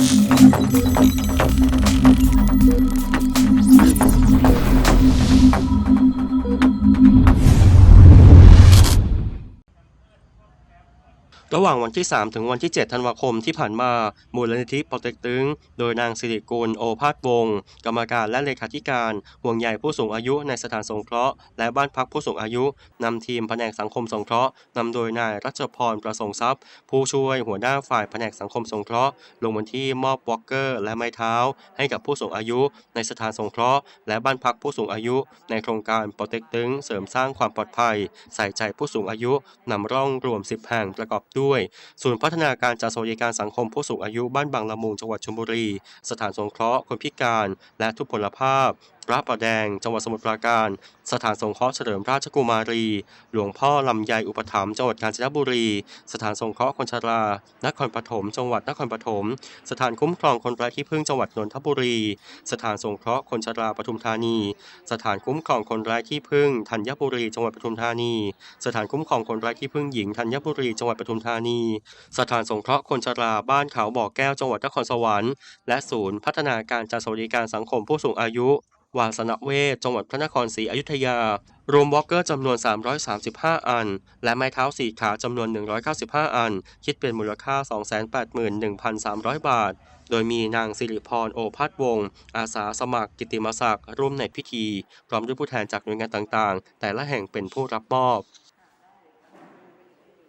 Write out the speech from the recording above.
thank you ระหว่างวันที่ 3 ถึงวันที่ 7 ธันวาคมที่ผ่านมา มูลนิธิปอเต็กตึง โดยนางสิริกุลโอภาสวงศ์กรรมการและเลขาธิการ ห่วงใยผู้สูงอายุในสถานสงเคราะห์และบ้านพักผู้สูงอายุ นำทีมแผนกสังคมสงเคราะห์นำโดยนายรัชพรประสงค์ทรัพย์ ผู้ช่วยหัวหน้าฝ่ายแผนกสังคมสงเคราะห์ ลงวันที่มอบวอลเกอร์ และไม้เท้า ให้กับผู้สูงอายุ ในสถานสงเคราะห์และบ้านพักผู้สูงอายุ ในโครงการปอเต็กตึง เสริมสร้างความปลอดภัย ใส่ใจผู้สูงอายุนำร่องรวม 10 แห่งประกอบด้วยศูนย์พัฒนาการจัดสวัสดิการสังคมผู้สูงอายุบ้านบางละมุงจังหวัดชลบุรี สถานสงเคราะห์คนพิการ และทุพพลภาพ ระประแดง จังหวัดสมุทรปราการ สถานสงเคราะห์เฉลิมราชกุมารี หลวงพ่อลำไยอุปถัมภ์จังหวัดกาญจนบุรี สถานสงเคราะห์คนชรา นครปฐม จังหวัดนครปฐม สถานคุ้มครองคนไร้ที่พึ่งจังหวัดนนทบุรี สถานสงเคราะห์คนชราปทุมธานี สถานคุ้มครองคนไร้ที่พึ่งธัญบุรี จังหวัดปทุมธานี สถานคุ้มครองคนไร้ที่พึ่งหญิงธัญบุรี จังหวัดปทุมธานี สถานสงเคราะห์คนชราบ้านเขาบ่อแก้ว จังหวัดนครสวรรค์ และศูนย์พัฒนาการจัดสวัสดิการสังคมผู้สูงอายุ วาสนเวศจังหวัดพระนครศรีอยุธยา รวมวอลเกอร์จำนวน 335 อัน และไม้เท้าสี่ขาจำนวน 195 อัน คิดเป็นมูลค่า 281,300 บาท โดยมีนางสิริพรโอภาสวงศ์อาสาสมัครกิติมศักดิ์ร่วมในพิธี พร้อมด้วยผู้แทนจากหน่วยงานต่างๆ แต่ละแห่งเป็นผู้รับมอบ